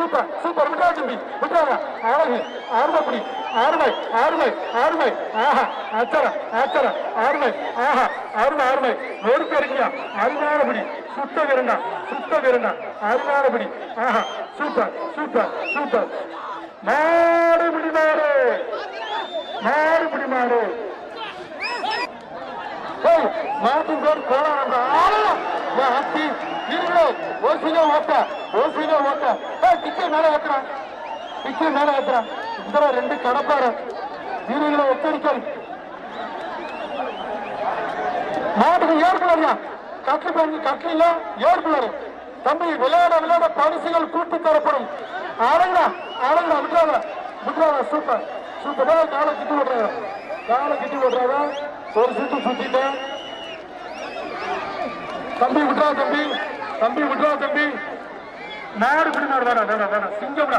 Super super. விட்டா தம்பி விட்டாங்க அழகு ஆறுமைப்படி ஆறுமை ஆறுமை ஆறுமை ஆஹா ஆச்சரம் ஆச்சரம் ஆறுமை ஆஹா அருமை ஆறுமை ஒரு பேருக்கியா அருணாரபடி சுத்த விரண்டா சுத்த விரண்டா அருணாரபடி ஆஹா சூப்பர் சூப்பர் சூப்பர். மாறுபடி மாறு மாறுபடி மாறு மாட்டின் பேர் கோலம் மாட்டி. இருங்களோ ஓசிலே ஓட்ட. ஓசிலே ஓட்ட டிக்கெட் மேல ஏத்துறான். டிக்கெட் மேல ஏத்துறான். இந்த ரெண்டு கடப்பாரு வீரர்களை எச்சரிக்கை மாட்டுக்கு ஏற்படுறியா கட்டு பண்ணி கட்டில ஏற்படுறாரு தம்பி விளையாட விளையாட பரிசுகள் கூட்டி தரப்படும். ஆளுங்களா ஆளுங்களா விட்டுறாங்க விட்டுறாங்க சூப்பர். சூப்பரா. காலை கிட்டி விடுறாங்க காலை கிட்டி விடுறாங்க ஒரு சுத்து சுத்திட்டேன். தம்பி விட்டுறா தம்பி. தம்பி விட்டுறா தம்பி. மாடு பிடி மாடு வேணாம் வேணாம் வேணாம். சிங்கம்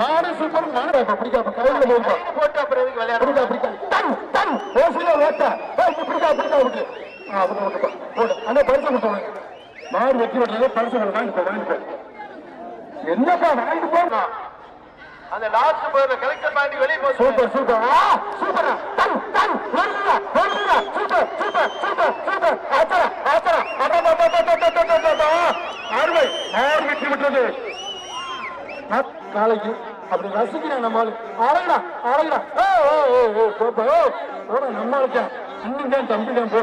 மாடு சூப்பர் மாடு பிடிக்காம கையில போகும்பா போட்டா பிறகு விளையாட பிடிக்கா பிடிக்கா. டன் டன் ஓசில ஓட்ட ஏய் பிடிக்கா பிடிக்கா விட்டு ஆ விட்டு விட்டு போடு. அந்த பரிசு விட்டு மாடு வெட்டி விட்டுறது பரிசு வாங்கி போ வாங்கி போ என்னப்பா வாங்கி போ. அந்த லாஸ்ட் போய் கலெக்டர் பாண்டி வெளியே போச்சு சூப்பர் சூப்பர் ஆ சூப்பர் டன் டன் வருதுடா வருதுடா சூப்பர் சூப்பர் சூப்பர் சூப்பர் ஆச்சரா ஆச்சரா. அருமை ஆறு வெற்றி விட்டது நாளைக்கு அப்படி ரசிக்கிறேன் நம்ம ஆளு அழகுடா அழகுடா போட நம்ம இன்னும் தான் தம்பி தான் போ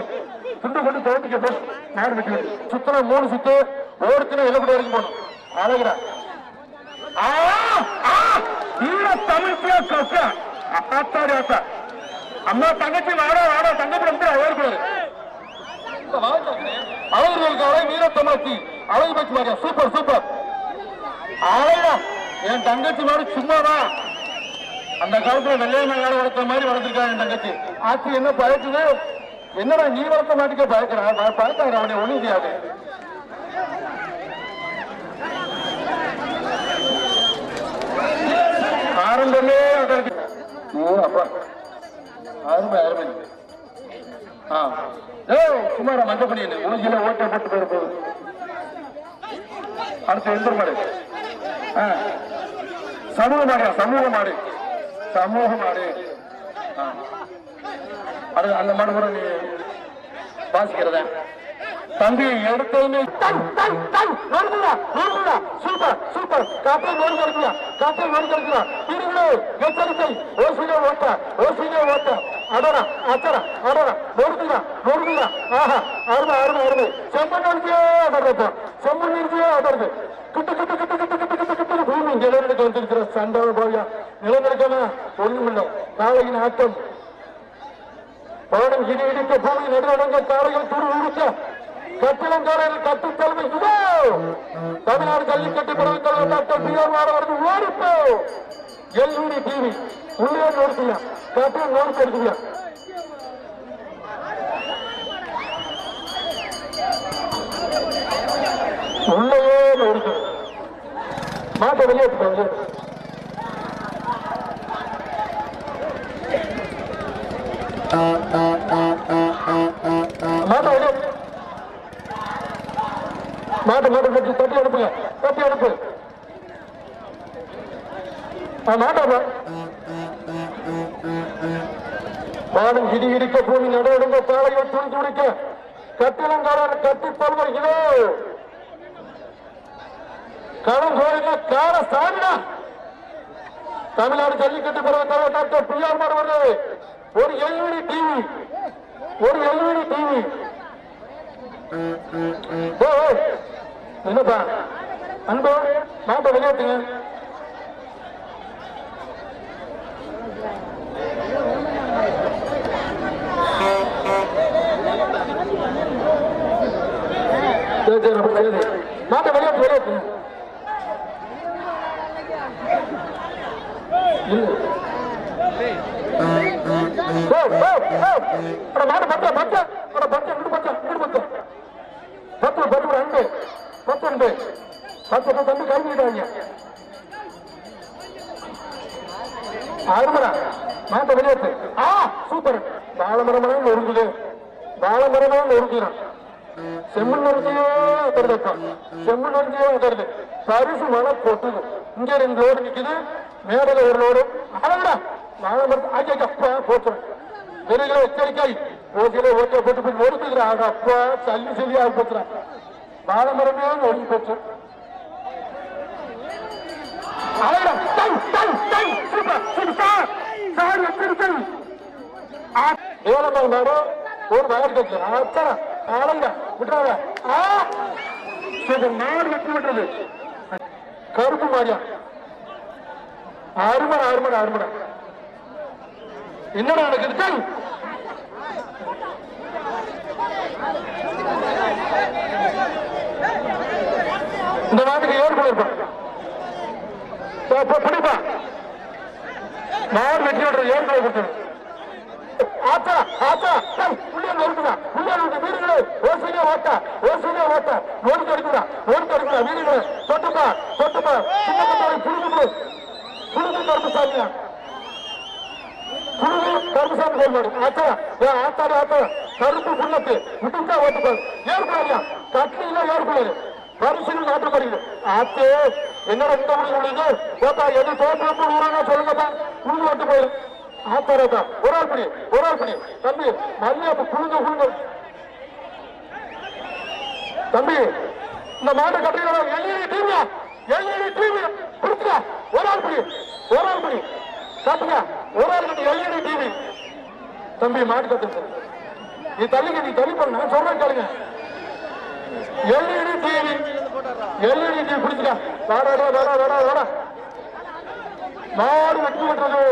துண்டு கொண்டு தோட்டிக்க போ நாடு வெட்டி சுத்தன மூணு சுத்து ஓடுத்துன இலப்படி வரைக்கும் போகணும் அழகுடா ஆ ஆ ஈர தமிழ்ச்சியா அம்மா தங்கச்சி வாடா வாடா தங்கச்சி வந்து ஓடுக்கூடாது அழகுகளுக்கு அழகு வீர அழகு பச்சு மாதிரியா சூப்பர் சூப்பர் அழகா என் தங்கச்சி மாதிரி சும்மாவா? அந்த காலத்துல வெள்ளைய மேல வளர்த்த மாதிரி வளர்த்துருக்காங்க என் தங்கச்சி. ஆச்சு என்ன பயக்குது என்னடா நீ வளர்த்த மாட்டுக்கே பயக்கிறான் பயக்காங்க அவனை ஒண்ணு செய்யாது. ஆரம்பமே அதற்கு ஓ அப்பா. அருமை அருமை. ஆ. ஏ சும்மாடா மஞ்சள் பண்ணி உனக்கு ஓட்டை போட்டு போயிருப்போம் அடுத்து எந்த மாடு? ஆ. சமூக மாடு சமூக மாடு. சமூக மாடு. ஆ. அந்த மாடு கூட நீ வாசிக்கிறத? தம்பி எடுத்ததுமே டன் டன் டன் நொறுங்குடா நொறுங்குடா சூப்பர் சூப்பர். காட்டை நோடி கிடைக்கல காட்டை நோடி கிடைக்கல இருங்களே எச்சரிக்கை. ஓசிலே ஓட்ட ஓசிலே ஓட்ட. அடரா அச்சடா அடரா நொறுங்குடா நொறுங்குடா ஆஹா அருமை அருமை அருமை. செம்பன் நடிச்சே அடர்றப்பா செம்பன் நடிச்சே அடருது கிட்ட கிட்ட கிட்ட கிட்ட கிட்ட கிட்ட கிட்ட பூமி நிலநடுக்க வந்திருக்கிற சண்டை போயா நிலநடுக்கமா ஒண்ணுமில்லை. நாளையின் ஆட்டம். பாடம் இடி இடிக்க பூமி நடுவடங்க காலையில் துரு உடுக்க கட்டிலங்காலையில் கட்டு தலைமை இதோ. தமிழ்நாடு ஜல்லிக்கட்டு பிறகு தலைவர் டாக்டர் பி ஆர் மாணவர்கள் ஓடிப்போ. LED TV. உள்ளே நோடுத்தியா கட்டில நோடு கொடுத்தியா உள்ளேயே நோடுக்கு மாட்டை வெளியேற்றுக்கோங்க மாட்டை வெளியே மாட்டு மாட்டு கட்டி தட்டி அனுப்புங்க. தட்டி அனுப்பு. மாட்டா நடுவடுங்க சாலையில் துணி துடிக்க கட்டிலங்காரர் கட்டி தருவர்களோ களம் கோரின கார சாமிடா தமிழ்நாடு ஜல்லிக்கட்டு பிறகு தலைவர் டாக்டர் பிஆர் மாணவர்கள் ஒரு எல்இடி டிவி ஒரு எல்இடி டிவி. என்னப்பா? அன்பு மாட்டை விளையாட்டுங்க சரி சரி அப்படி சரி மாட்டை வெளியே வெளியேற்றுங்க இல்ல. ஓ, ஓ, ஓ. அட மாடு பச்சை, பச்சை. பத்து பத்து ரெண்டு. பத்து ரெண்டு பத்து தம்பி கழுவிட்டாங்க அருமரா மாட்ட வெளியேற்று ஆ சூப்பர். வாழமரமான நொறுங்குது வாழமரமான ஒருங்குறான் செம்மண் நுழைஞ்சே உட்காருதுப்பா செம்மண் நுழைஞ்சே உட்காருது பரிசு மழை கொட்டுது. இங்க ரெண்டு லோடு நிக்குது. மேடல ஒரு லோடு. அழகுடா. நாளை மரத்து ஆகிய அப்பா போச்சுறேன் வெறுகிற எச்சரிக்கை ஓசியில ஓட்டை போட்டு போய் ஒடுக்குதுடா ஆக அப்பா சல்லி சல்லியா போச்சுறேன் வாழை மரமே ஒடுங்கி போச்சு. அழகுடா. டை டை டை சூப்பர் சூப்பர் சார் வச்சிருக்கேன். ஏழம்மா நேரம் ஒரு வயர் அத்தனை ஆளுங்க விட்டுறாங்க ஆ? சரி நாடு வெட்டி விட்டுறது. கருப்பு மாரியா அருமடா அருமடா அருமடா. என்னடா நடக்குது? இந்த நாட்டுக்கு ஏற்பட இருப்பான் பிடிப்பா. நாடு வெட்டி விடுறது ஏற்பட கொடுத்தது ஆத்தா ஆத்தா டேய், உள்ளே நொறுக்குதா உள்ளே நொறுக்கு வீடுகளே ஓசிலே ஓட்ட ஓசிலே ஓட்ட நொறுக்கு எடுக்குதா நொறுக்கு எடுக்குதா வீடுகளே. தொட்டுப்பா தொட்டுப்பா. சின்ன கட்டாளி புழுகு புழுகு கருப்புசாமியா புழுகு கருப்புசாமி கோல்மாடு ஆத்தா ஏ ஆத்தாடி ஆத்தா. கருப்பு புள்ளத்து விட்டுச்சா ஓட்டுப்பாரு ஏற்பாடியா கட்லியில ஏற்பாடு பரிசுகள் மாற்றப்படுகிறது. ஆத்தே என்னடா இந்த முடிவு ஓட்டா எது தோற்று ஊராங்க சொல்லுங்கப்பா. புழுகு ஓட்டு போயிரு. ஆத்தாரா ஒரு ஆள் பணி ஒரு ஆள் பணி தம்பி மல்லியாப்பு புழுங்க புழுங்க தம்பி இந்த மாட்டை கட்டுறீங்களா எல்இடி டிவி எல்இடி டிவி பிடிச்சா ஒரு ஆள் பணி ஒரு ஆள் பணி காட்டுங்க ஒரு ஆள் கட்டி எல்இடி டிவி தம்பி மாட்டு கட்டுங்க நீ தள்ளிங்க நீ தள்ளி பண்ண நான் சொல்றேன் கேளுங்க. எல்இடி டிவி எல்இடி டிவி பிடிச்சுக்க. வேடா வேடா வேடா வேடா மாடு வெட்டி விட்டுறது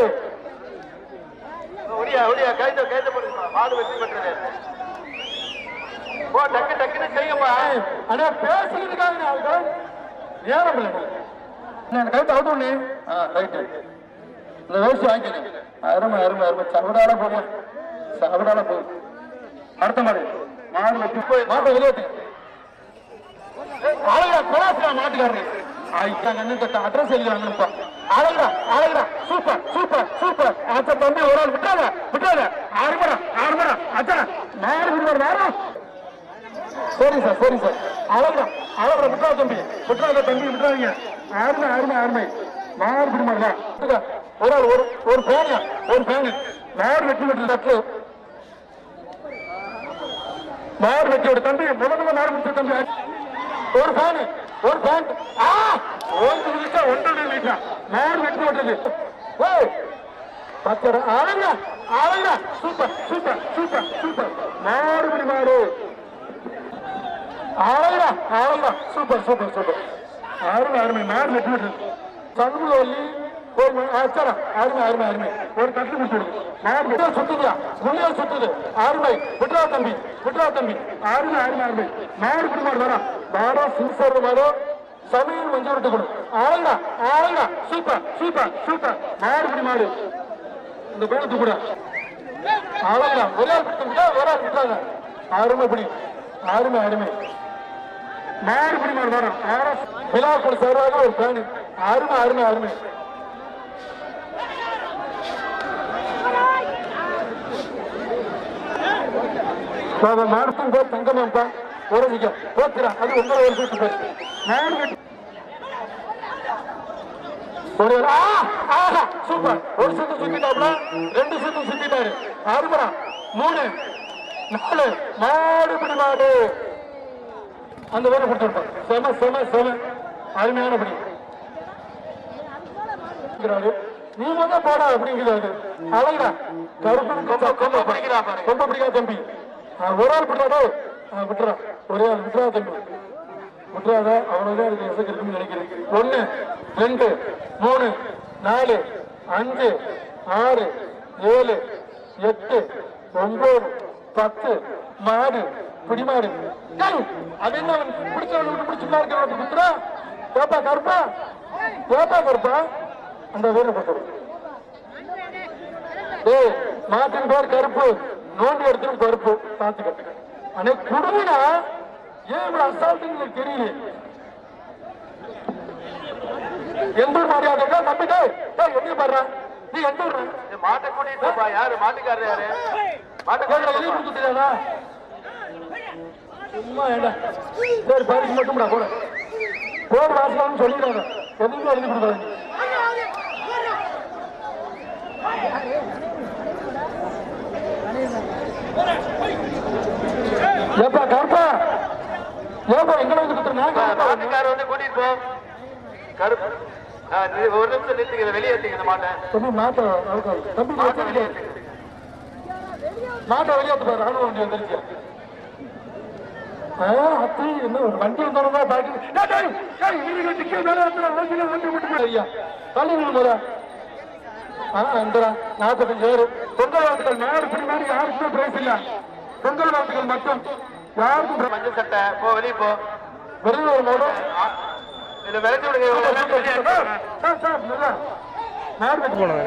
ஒடியா ஒடியா கைத கைத போடுங்கப்பா மாடு வெற்றி பெற்றது ஓ டக்கு டக்குன்னு செய்யுங்கப்பா அண்ணா அதுதான் நேரம் இல்லை கைட்டு அவுட் பண்ணி ஆ ரைட்டு இந்த வேஸ்ட் வாங்கிக்கிறேன் அருமை அருமை அருமை. சவடால போகும் சவடால போகும் அடுத்த மாடு. மாடு வெட்டி போய் மாட்டை வெளியேட்டு அழகா கொலாசுரா மாட்டுக்காரரு ஆயிட்டா அட்ரஸ் எழுதுறாங்கப்பா அழகுடா அழகுடா சூப்பர் சூப்பர் சூப்பர். அச்சா தம்பி ஒரு ஆள் விட்டாத விட்டாத ஆறுமடா ஆறுமடா அச்சா மாடு விடுவார் நேரம் சரி சார் சரி சார் அழகுடா அழகுடா விட்டுறா தம்பி. விட்டுறாத தம்பி விட்டுறாதீங்க. அருமை அருமை அருமை மாறு பிடிமாடா ஒரு ஆள் ஒரு ஒரு ஃபேனு ஒரு ஃபேனு மாறு வெட்டி விட்டு தட்டு மாறு வெட்டி தம்பி. முதல்ல மாறு விட்டு தம்பி. ஒரு ஃபேனு ஒரு பேண்ட். ஆ! ஒன்று நிமிஷா ஒன்றரை நிமிஷம் நேர் வெட்டி விட்டது ஓ பச்சரை அவங்க அவங்க சூப்பர் சூப்பர் சூப்பர் சூப்பர். மாறு பிடி மாறு அவங்க அவங்க சூப்பர் சூப்பர் சூப்பர். ஆறு அருமை. நேர் வெட்டி விட்டு சண்முகவல்லி. ஒரு ம- அச்சரா அருமை அருமை அருமை. ஒரு கட்டு விட்டுடு மாடு விட்டா சுத்துதா உள்ளே சுத்துது. அருமை. விட்ரா தம்பி. விட்ரா தம்பி. அருமை அருமை அருமை. நாடு பிடி மாடு வரா மாடா சின்சர் மாடோ. சமையல் மஞ்சள் விட்டு கொடு. அழகா அழகா சூப்பர் சூப்பர் சூப்பர் மாடு பிடி மாடு இந்த பேரத்து கூட. அழகா ஒரே ஆள் பிடிச்சிருக்கா ஒரே ஆள் விட்டுறாங்க அருமை பிடி. அருமை அருமை. மாடு பிடி மாடு வரும் ஆர்எஸ் விழாக்குள் சேர்வாக ஒரு பேனு அருமை அருமை அருமை. மாடத்தும் போய் தங்கமாப்பா உறவிக்க போத்துறா. அது உங்களை ஒரு சுட்டு போய் மாடு வெட்டி ஒரு ஆஹா, சூப்பர். ஒரு சுத்து சுத்திட்டாப்ல. ரெண்டு சுத்து சுத்திட்டாரு. அருமரா மூணு. நாலு. பிடி மாடு. அந்த வேலை கொடுத்துருப்பான் செம செம செம. அருமையான படி. நீ முதல் போடா அப்படிங்கிறாரு. அழகா கருப்பு கொம்ப கொம்ப பிடிக்கிறா பாரு கொம்ப பிடிக்கா தம்பி. ஒரு ஆள் பிடிக்காதோ விட்டுறா. ஒரே ஆள் விட்டுறா தம்பி. விட்டுறாத அவ்வளவுதான் இதுக்கு எசக்கு இருக்குன்னு நினைக்கிறேன். ஒன்று ரெண்டு மூணு நாலு அஞ்சு ஆறு ஏழு எட்டு ஒன்பது பத்து மாடு பிடிமாடு. அது என்ன பிடிச்சவன் விட்டு பிடிச்சுமா இருக்கிறவன் குத்துறா ஏப்பா கருப்பா? ஏப்பா கருப்பா? அந்த வீர பத்து டேய் மாட்டின் பேர் கருப்பு. நோண்டி எடுத்துரும் கருப்பு பாத்துக்க அன்னை குடுமினா ஏன் இவ்வளவு அசால்ட்டுன்னு தெரியல எந்த ஊர் மரியாதை தம்பி டேய் டேய் எங்க பாடுற நீ எந்த இது மாட்டை கூட்டிட்டு யாரு? மாட்டுக்காரர் யாரு? மாட்டுக்காரர் கொடுத்துட்டியாடா? சும்மா ஏண்டா சரி பரிசு மட்டும்டா போட. போர் வாசலாம்னு சொல்லிடுறாங்க. எதுவுமே எழுதி கொடுக்காது ஏப்பா கருப்பா. ஏப்பா எங்களை வந்து மாட்டுக்காரர் வந்து கூட்டிட்டு போ. கருப்பு. ஒரு நிமிஷம் நிறுத்திக்கிற வெளியேற்றிங்க மாட்டை. தம்பி மாட்டை. தம்பி மாட்டை வெளியேற்றுங்க மாட்டை வெளியாத்து பாரு ராணுவ வண்டி வந்துருச்சு அத்தி, என்ன ஒரு வண்டி வந்தோம்னா பாக்கி வண்டி விட்டு போய் ஐயா. தள்ளி ஆ இந்தடா நாற்பத்தஞ்சு பேர் பொங்கல் வாழ்த்துக்கள் நாடு பிடி மாதிரி யாருக்குமே பிரைஸ் இல்ல. பொங்கல் வாழ்த்துக்கள் மட்டும் யாருக்கும் மஞ்சள் சட்டை போ வெளியே போ. வெறும் ஒரு மூணு ஆ, இதை விரட்டி விடுங்க வெளியே வெட்டி போனோம்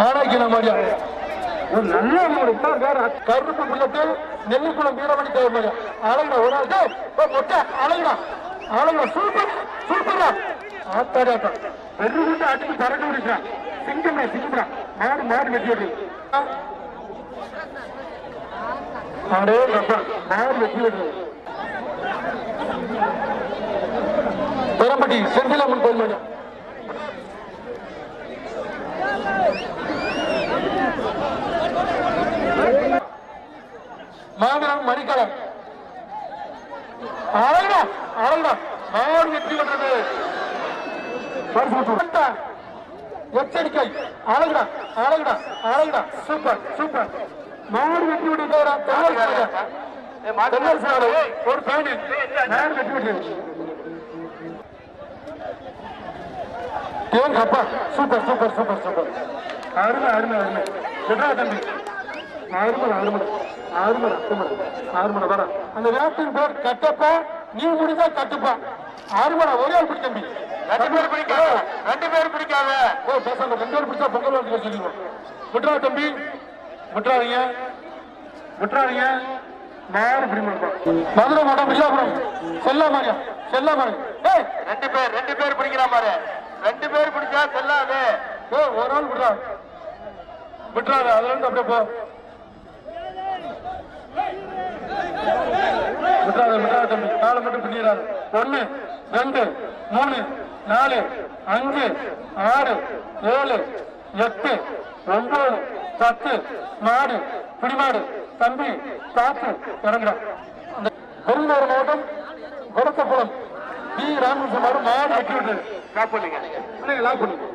ஆனாய்க்கு மாதிரியா ஒரு நல்ல வேற கருப்பு புள்ளத்து நெல்லிக்குளம் வீரமணி தேவை மாதிரி. அழகுடா ஒரு ஓ, மொட்டை அழகுடா. அழகுடா சூப்பர் சூப்பரா ஆத்தாடி ஆத்தா. வெறு குண்டு அடிச்சு பறக்க விடுச்சா சிங்கம்டா சிங்கம்டா மாடு மாடு வெட்டி விடு அடே அப்பா மாடு வெட்டி விடு பெரம்பட்டி செந்திலம்மன் கோயில் மணி மாமரம் மணிக்கலம் அழகா அழகா மாடு வெற்றி பெற்றது எச்சரிக்கை. அழகுடா. அழகுடா அழகுடா சூப்பர் சூப்பர். மாடு மாட்டுக்காரர் ஏய், ஒரு பயணி மாடு வெற்றி விடுறது ஏன் அப்பா சூப்பர் சூப்பர் சூப்பர் சூப்பர். அருமை அருமை அருமை. விட்றா தம்பி. அருமடா அருமடா. அருமடா அருமடா. அருமடா வர அந்த வேட்டின் பேர் கட்டப்பா. நீ முடிஞ்சா கட்டுப்பா. அருமடா ஒரே ஆள் பிடி தம்பி. ரெண்டு பேர் பிடிக்காத ரெண்டு பேர் பிடிக்காத. ஓ பேசாம ரெண்டு பேர் பிடிச்சா பொங்கல் வாழ்த்து சொல்லிடுவோம். விட்றா தம்பி விட்றாதீங்க விட்றாதீங்க மாறு பிடி மதுரை மாடம் வில்லாபுரம் செல்லாமாரியா செல்லாமாரி ஏய்! ரெண்டு பேர் ரெண்டு பேர் பிடிக்கிறா பாரு ரெண்டு பேர் பிடிச்சா செல்லாது. ஓ ஒரு ஆள் விட்றா விட்றாத அதுல இருந்து அப்படியே போ. தம்பி. நாலு மட்டும் பிடிக்கிறாரு ஒண்ணு ரெண்டு மூணு. நாலு அஞ்சு ஆறு ஏழு எட்டு ஒன்பது பத்து மாடு பிடிமாடு தம்பி காத்து இறங்குறா அந்த பெருந்தோர் மாவட்டம் குடத்தப்புலம் பி. ராமகிருஷ்ணன் மாடு வெட்டி பண்ணுங்க பிள்ளைங்க லாக் பண்ணுங்க